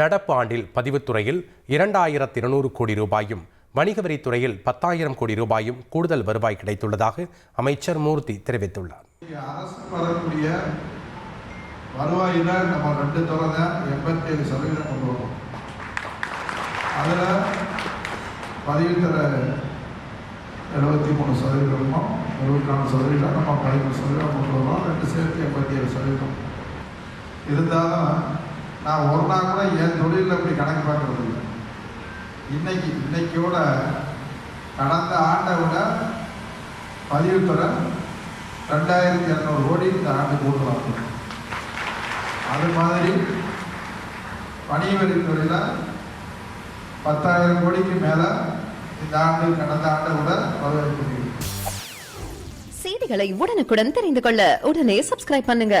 நடப்பு ஆண்டில் பதிவுத்துறையில் இரண்டாயிரத்தி இருநூறு கோடி ரூபாயும் வணிக வரித்துறையில் பத்தாயிரம் கோடி ரூபாயும் கூடுதல் வருவாய் கிடைத்துள்ளதாக அமைச்சர் மூர்த்தி தெரிவித்துள்ளார். அரசு வரக்கூடிய வருவாயில் நம்ம ரெண்டு துறை தான் எண்பத்தி ஏழு சதவீதம் கொண்டு வரோம். அதில் பதிவுத்துறை எழுபத்தி மூணு சதவீதமும் எழுபத்தி நாலு சதவீதம் நம்ம பதிமூணு சதவீதம் கொண்டு வரோம். ரெண்டு சேர்த்து எண்பத்தி ஏழு சதவீதம். இருந்தாலும் நான் ஒரு நாள் கூட என் தொழிலில் இப்படி கணக்கு பார்க்கறது இல்லை இன்னைக்கு இன்னைக்கோட கடந்த ஆண்டை விட பதிவுத்துறை ரெண்டாயிரத்தி இரநூறு கோடி இந்த ஆண்டு கூடுதலாகும் அது மாதிரி வணிக பத்தாயிரம் கோடிக்கு மேலே இந்த ஆண்டு கடந்த ஆண்டை விட வரவேற்பு செய்திகளை உடனுக்குடன் தெரிந்து கொள்ள உடனே சப்ஸ்கிரைப் பண்ணுங்க.